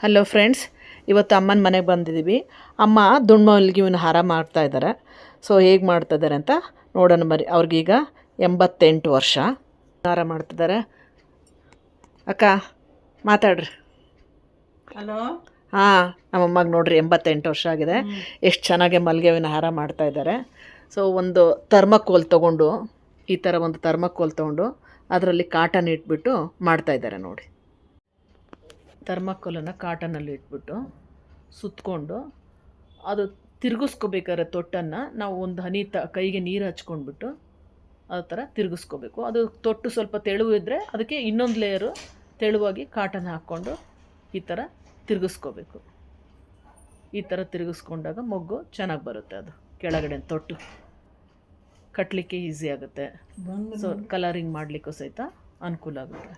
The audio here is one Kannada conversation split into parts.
ಹಲೋ ಫ್ರೆಂಡ್ಸ್ ಇವತ್ತು ಅಮ್ಮನ ಮನೆಗೆ ಬಂದಿದ್ದೀವಿ ಅಮ್ಮ ದುಂಡ್ಮಲ್ಗಿವಿನ ಹಾರ ಮಾಡ್ತಾ ಇದ್ದಾರೆ ಸೊ ಹೇಗೆ ಮಾಡ್ತಾ ಇದ್ದಾರೆ ಅಂತ ನೋಡೋಣ ಬರಿ ಅವ್ರಿಗೀಗ ಎಂಬತ್ತೆಂಟು ವರ್ಷ. ಹಾರ ಮಾಡ್ತಿದ್ದಾರೆ ಅಕ್ಕ ಮಾತಾಡ್ರಿ. ಹಲೋ ಹಾಂ ನಮ್ಮಮ್ಮಗೆ ನೋಡ್ರಿ ಎಂಬತ್ತೆಂಟು ವರ್ಷ ಆಗಿದೆ. ಎಷ್ಟು ಚೆನ್ನಾಗಿ ಮಲ್ಲಿಗೆ ಹೂವಿನ ಹಾರ ಮಾಡ್ತಾ ಇದ್ದಾರೆ ಸೊ ಒಂದು ಥರ್ಮಕೋಲ್ ತೊಗೊಂಡು ಈ ಥರ ಒಂದು ಥರ್ಮಕೋಲ್ ತೊಗೊಂಡು ಅದರಲ್ಲಿ ಕಾಟನ್ ಇಟ್ಬಿಟ್ಟು ಮಾಡ್ತಾಯಿದ್ದಾರೆ ನೋಡಿ. ಥರ್ಮಕೋಲನ್ನು ಕಾಟನಲ್ಲಿ ಇಟ್ಬಿಟ್ಟು ಸುತ್ತಕೊಂಡು ಅದು ತಿರುಗಿಸ್ಕೋಬೇಕಾದ್ರೆ ತೊಟ್ಟನ್ನು ನಾವು ಒಂದು ಹನಿ ತ ಕೈಗೆ ನೀರು ಹಚ್ಕೊಂಡ್ಬಿಟ್ಟು ಆ ಥರ ತಿರುಗಿಸ್ಕೋಬೇಕು. ಅದು ತೊಟ್ಟು ಸ್ವಲ್ಪ ತೆಳುವು ಇದ್ದರೆ ಅದಕ್ಕೆ ಇನ್ನೊಂದು ಲೇಯರು ತೆಳುವಾಗಿ ಕಾಟನ್ ಹಾಕ್ಕೊಂಡು ಈ ಥರ ತಿರುಗಿಸ್ಕೋಬೇಕು. ಈ ಥರ ತಿರುಗಿಸ್ಕೊಂಡಾಗ ಮೊಗ್ಗು ಚೆನ್ನಾಗಿ ಬರುತ್ತೆ ಅದು ಕೆಳಗಡೆ ತೊಟ್ಟು. ಕಟ್ಟಲಿಕ್ಕೆ ಈಸಿ ಆಗುತ್ತೆ. ಸೊ ಕಲರಿಂಗ್ ಮಾಡಲಿಕ್ಕೂ ಸಹಿತ ಅನುಕೂಲ ಆಗುತ್ತೆ.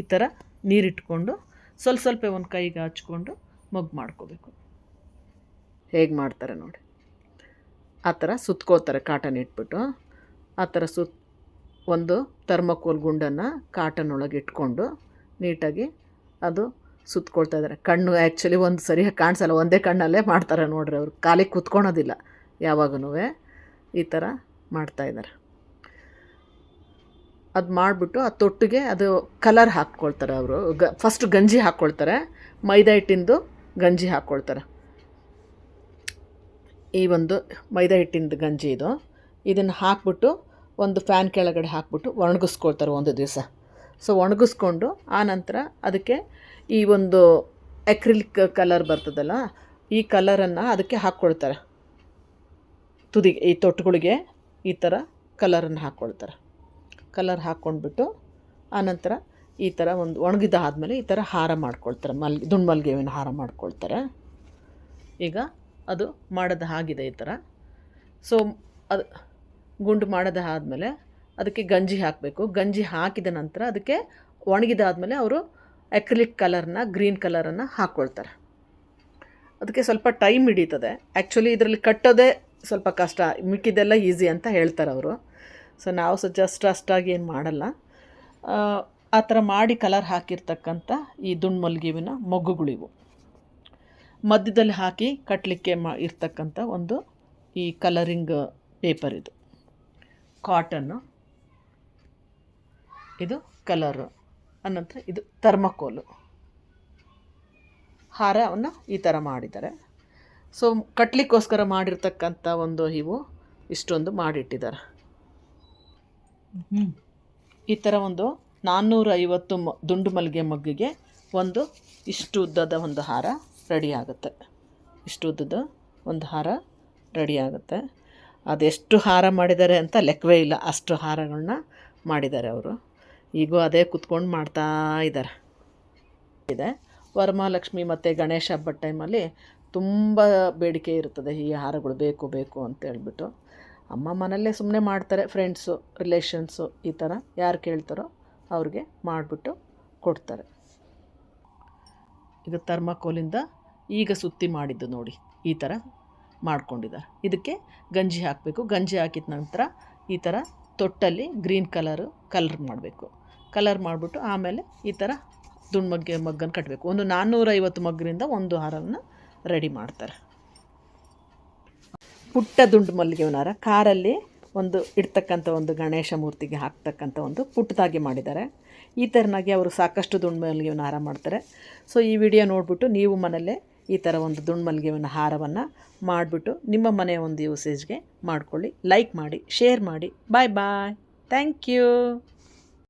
ಈ ಥರ ನೀರಿಟ್ಕೊಂಡು ಸ್ವಲ್ಪ ಸ್ವಲ್ಪ ಒಂದು ಕೈಗೆ ಹಚ್ಕೊಂಡು ಮಗ್ ಮಾಡ್ಕೋಬೇಕು. ಹೇಗೆ ಮಾಡ್ತಾರೆ ನೋಡಿ. ಆ ಥರ ಸುತ್ಕೋತಾರೆ ಕಾಟನ್ ಇಟ್ಬಿಟ್ಟು. ಆ ಥರ ಸುತ್ ಒಂದು ಥರ್ಮಕೋಲ್ ಗುಂಡನ್ನು ಕಾಟನ್ ಒಳಗೆ ಇಟ್ಕೊಂಡು ನೀಟಾಗಿ ಅದು ಸುತ್ಕೊಳ್ತಾ ಇದ್ದಾರೆ. ಕಣ್ಣು ಆ್ಯಕ್ಚುಲಿ ಒಂದು ಸರಿಯಾಗಿ ಕಾಣಿಸಲ್ಲ, ಒಂದೇ ಕಣ್ಣಲ್ಲೇ ಮಾಡ್ತಾರೆ ನೋಡ್ರಿ ಅವ್ರು. ಕಾಲಿಗೆ ಕುತ್ಕೊಳೋದಿಲ್ಲ ಯಾವಾಗೂ ಈ ಥರ ಮಾಡ್ತಾ ಇದ್ದಾರೆ. ಅದು ಮಾಡಿಬಿಟ್ಟು ಆ ತೊಟ್ಟಿಗೆ ಅದು ಕಲರ್ ಹಾಕ್ಕೊಳ್ತಾರೆ ಅವರು. ಗ ಫಸ್ಟ್ ಗಂಜಿ ಹಾಕ್ಕೊಳ್ತಾರೆ. ಮೈದಾ ಹಿಟ್ಟಿಂದು ಗಂಜಿ ಹಾಕ್ಕೊಳ್ತಾರೆ. ಈ ಒಂದು ಮೈದಾ ಹಿಟ್ಟಿಂದು ಗಂಜಿ ಇದು. ಇದನ್ನು ಹಾಕ್ಬಿಟ್ಟು ಒಂದು ಫ್ಯಾನ್ ಕೆಳಗಡೆ ಹಾಕ್ಬಿಟ್ಟು ಒಣಗಿಸ್ಕೊಳ್ತಾರೆ ಒಂದು ದಿವಸ. ಸೊ ಒಣಗಿಸ್ಕೊಂಡು ಆ ನಂತರ ಅದಕ್ಕೆ ಈ ಒಂದು ಎಕ್ರಿಲಿಕ್ ಕಲರ್ ಬರ್ತದಲ್ಲ, ಈ ಕಲರನ್ನು ಅದಕ್ಕೆ ಹಾಕ್ಕೊಳ್ತಾರೆ. ತುದಿಗೆ, ಈ ತೊಟ್ಟುಗಳಿಗೆ ಈ ಥರ ಕಲರನ್ನು ಹಾಕ್ಕೊಳ್ತಾರೆ. ಕಲರ್ ಹಾಕ್ಕೊಂಡ್ಬಿಟ್ಟು ಆನಂತರ ಈ ಥರ ಒಂದು ಒಣಗಿದ ಆದಮೇಲೆ ಈ ಥರ ಹಾರ ಮಾಡ್ಕೊಳ್ತಾರೆ. ಮಲ್ಗೆ ದುಂಡು ಮಲ್ಗೆ ಹೂವಿನ ಹಾರ ಮಾಡ್ಕೊಳ್ತಾರೆ. ಈಗ ಅದು ಮಾಡೋದು ಆಗಿದೆ ಈ ಥರ. ಸೊ ಅದು ಗುಂಡು ಮಾಡೋದು ಆದಮೇಲೆ ಅದಕ್ಕೆ ಗಂಜಿ ಹಾಕಬೇಕು. ಗಂಜಿ ಹಾಕಿದ ನಂತರ ಅದಕ್ಕೆ ಒಣಗಿದಾದಮೇಲೆ ಅವರು ಅಕ್ರಿಲಿಕ್ ಕಲರ್ನ ಗ್ರೀನ್ ಕಲರನ್ನು ಹಾಕ್ಕೊಳ್ತಾರೆ ಅದಕ್ಕೆ ಸ್ವಲ್ಪ ಟೈಮ್ ಹಿಡೀತದೆ. ಆ್ಯಕ್ಚುಲಿ ಇದರಲ್ಲಿ ಕಟ್ಟೋದೇ ಸ್ವಲ್ಪ ಕಷ್ಟ. ಮಿಕ್ಕಿದೆಲ್ಲ ಈಸಿ ಅಂತ ಹೇಳ್ತಾರೆ ಅವರು. ಸೊ ನಾವು ಸಹ ಜಸ್ಟ್ ಅಷ್ಟಾಗಿ ಏನು ಮಾಡಲ್ಲ. ಆ, ಥರ ಮಾಡಿ ಕಲರ್ ಹಾಕಿರ್ತಕ್ಕಂಥ ಈ ದುಂಡು ಮಲ್ಗಿವಿನ ಮೊಗ್ಗುಗಳಿವು. ಮಧ್ಯದಲ್ಲಿ ಹಾಕಿ ಕಟ್ಟಲಿಕ್ಕೆ ಮಾ ಇರ್ತಕ್ಕಂಥ ಒಂದು ಈ ಕಲರಿಂಗ್ ಪೇಪರ್ ಇದು. ಕಾಟನ್ನು ಇದು ಕಲರು ಅನಂತರ ಇದು ಥರ್ಮಕೋಲು ಹಾರವನ್ನು ಈ ಥರ ಮಾಡಿದ್ದಾರೆ. ಸೊ ಕಟ್ಟಲಿಕ್ಕೋಸ್ಕರ ಮಾಡಿರ್ತಕ್ಕಂಥ ಒಂದು ಇವು ಇಷ್ಟೊಂದು ಮಾಡಿಟ್ಟಿದ್ದಾರೆ. ಈ ಥರ ಒಂದು ನಾನ್ನೂರ ಐವತ್ತು ಮ, ದುಂಡು ಮಲ್ಲಿಗೆ ಮೊಗ್ಗಿಗೆ ಒಂದು ಇಷ್ಟು ಉದ್ದದ ಒಂದು ಹಾರ ರೆಡಿ ಆಗುತ್ತೆ. ಇಷ್ಟು ಉದ್ದದ ಒಂದು ಹಾರ ರೆಡಿ ಆಗುತ್ತೆ. ಅದೆಷ್ಟು ಹಾರ ಮಾಡಿದ್ದಾರೆ ಅಂತ ಲೆಕ್ಕವೇ ಇಲ್ಲ. ಅಷ್ಟು ಹಾರಗಳನ್ನ ಮಾಡಿದ್ದಾರೆ ಅವರು. ಈಗೂ ಅದೇ ಕುತ್ಕೊಂಡು ಮಾಡ್ತಾ ಇದ್ದಾರೆ ಇದೆ. ವರಮಹಾಲಕ್ಷ್ಮಿ ಮತ್ತು ಗಣೇಶ ಹಬ್ಬದ ಟೈಮಲ್ಲಿ ತುಂಬ ಬೇಡಿಕೆ ಇರ್ತದೆ ಈ ಹಾರಗಳು ಬೇಕು ಬೇಕು ಅಂತ ಹೇಳ್ಬಿಟ್ಟು. ಅಮ್ಮ ಮನೆಯಲ್ಲೇ ಸುಮ್ಮನೆ ಮಾಡ್ತಾರೆ ಫ್ರೆಂಡ್ಸು ರಿಲೇಷನ್ಸು ಈ ಥರ ಯಾರು ಕೇಳ್ತಾರೋ ಅವ್ರಿಗೆ ಮಾಡಿಬಿಟ್ಟು ಕೊಡ್ತಾರೆ. ಇದು ಥರ್ಮಾಕೋಲಿಂದ ಈಗ ಸುತ್ತಿ ಮಾಡಿದ್ದು ನೋಡಿ, ಈ ಥರ ಮಾಡ್ಕೊಂಡಿದ್ದಾರೆ. ಇದಕ್ಕೆ ಗಂಜಿ ಹಾಕಬೇಕು. ಗಂಜಿ ಹಾಕಿದ ನಂತರ ಈ ಥರ ತೊಟ್ಟಲ್ಲಿ ಗ್ರೀನ್ ಕಲರು ಕಲರ್ ಮಾಡಬೇಕು. ಕಲರ್ ಮಾಡಿಬಿಟ್ಟು ಆಮೇಲೆ ಈ ಥರ ದುಂಡು ಮಗ್ಗೆ ಮಗ್ಗನ್ನು ಕಟ್ಟಬೇಕು ಒಂದು ನಾನ್ನೂರೈವತ್ತು ಮಗ್ಗರಿಂದ ಒಂದು ಹಾರವನ್ನು ರೆಡಿ ಮಾಡ್ತಾರೆ. ಪುಟ್ಟ ದುಂಡು ಮಲ್ಲಿಗೆ ಕಾರಲ್ಲಿ ಒಂದು ಇಡ್ತಕ್ಕಂಥ ಒಂದು ಗಣೇಶ ಮೂರ್ತಿಗೆ ಹಾಕ್ತಕ್ಕಂಥ ಒಂದು ಪುಟ್ಟದಾಗಿ ಮಾಡಿದ್ದಾರೆ. ಈ ಥರನಾಗಿ ಅವರು ಸಾಕಷ್ಟು ದುಂಡು ಮಲ್ಲಿಗೆನ ಹಾರ ಮಾಡ್ತಾರೆ. ಸೊ ಈ ವಿಡಿಯೋ ನೋಡಿಬಿಟ್ಟು ನೀವು ಮನೆಯಲ್ಲೇ ಈ ಥರ ಒಂದು ದುಂಡು ಮಲ್ಲಿಗೆನ ಹಾರವನ್ನು ಮಾಡಿಬಿಟ್ಟು ನಿಮ್ಮ ಮನೆಯ ಒಂದು ಯೂಸೇಜ್ಗೆ ಮಾಡಿಕೊಳ್ಳಿ. ಲೈಕ್ ಮಾಡಿ ಶೇರ್ ಮಾಡಿ. ಬಾಯ್ ಬಾಯ್ ಥ್ಯಾಂಕ್ ಯು